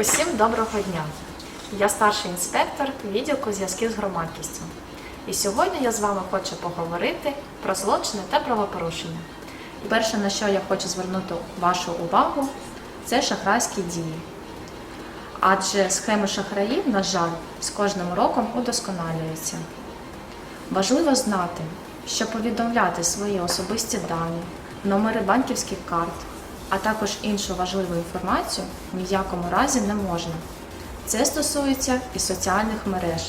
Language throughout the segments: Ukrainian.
Усім доброго дня! Я старший інспектор відділку зв'язків з громадськістю. І сьогодні я з вами хочу поговорити про злочини та правопорушення. І перше, на що я хочу звернути вашу увагу, це шахрайські дії. Адже схеми шахраїв, на жаль, з кожним роком удосконалюються. Важливо знати, що повідомляти свої особисті дані, номери банківських карт, а також іншу важливу інформацію ні в якому разі не можна. Це стосується і соціальних мереж.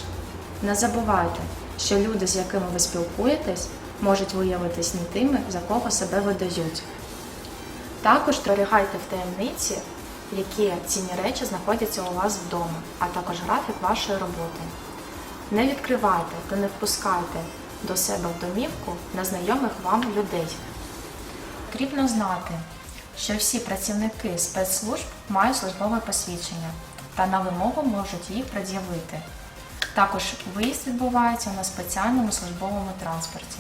Не забувайте, що люди, з якими ви спілкуєтесь, можуть виявитись не тими, за кого себе видають. Також зберігайте в таємниці, які цінні речі знаходяться у вас вдома, а також графік вашої роботи. Не відкривайте та не впускайте до себе в домівку незнайомих вам людей. Потрібно знати, що всі працівники спецслужб мають службове посвідчення та на вимогу можуть їх пред'явити. Також виїзд відбувається на спеціальному службовому транспорті.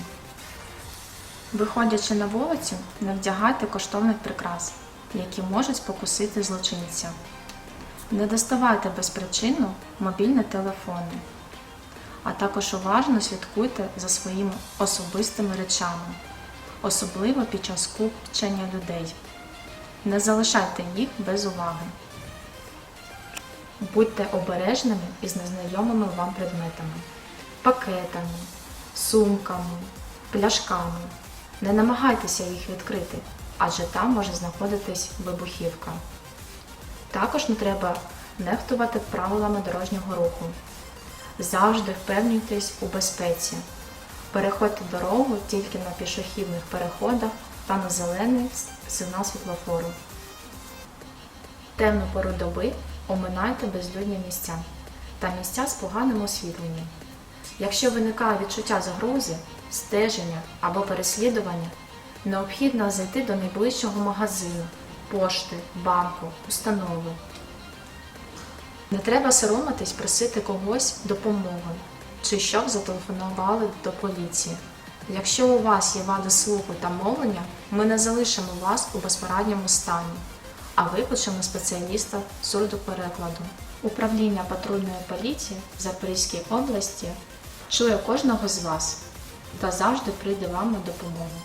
Виходячи на вулицю, не вдягайте коштовних прикрас, які можуть спокусити злочинця. Не доставайте безпричинно мобільні телефони, а також уважно слідкуйте за своїми особистими речами, особливо під час скупчення людей. Не залишайте їх без уваги. Будьте обережними із незнайомими вам предметами, пакетами, сумками, пляшками. Не намагайтеся їх відкрити, адже там може знаходитись вибухівка. Також не треба нехтувати правилами дорожнього руху. Завжди впевнюйтесь у безпеці. Переходьте дорогу тільки на пішохідних переходах та на зелений сигнал світлофору. Темну пору доби оминайте безлюдні місця та місця з поганим освітленням. Якщо виникає відчуття загрози, стеження або переслідування, необхідно зайти до найближчого магазину, пошти, банку, установи. Не треба соромитись просити когось допомоги чи щоб зателефонували до поліції. Якщо у вас є вади слуху та мовлення, ми не залишимо вас у безпорадньому стані, а випишемо спеціаліста сурдоперекладу. Управління патрульної поліції в Запорізькій області чує кожного з вас та завжди прийде вам на допомогу.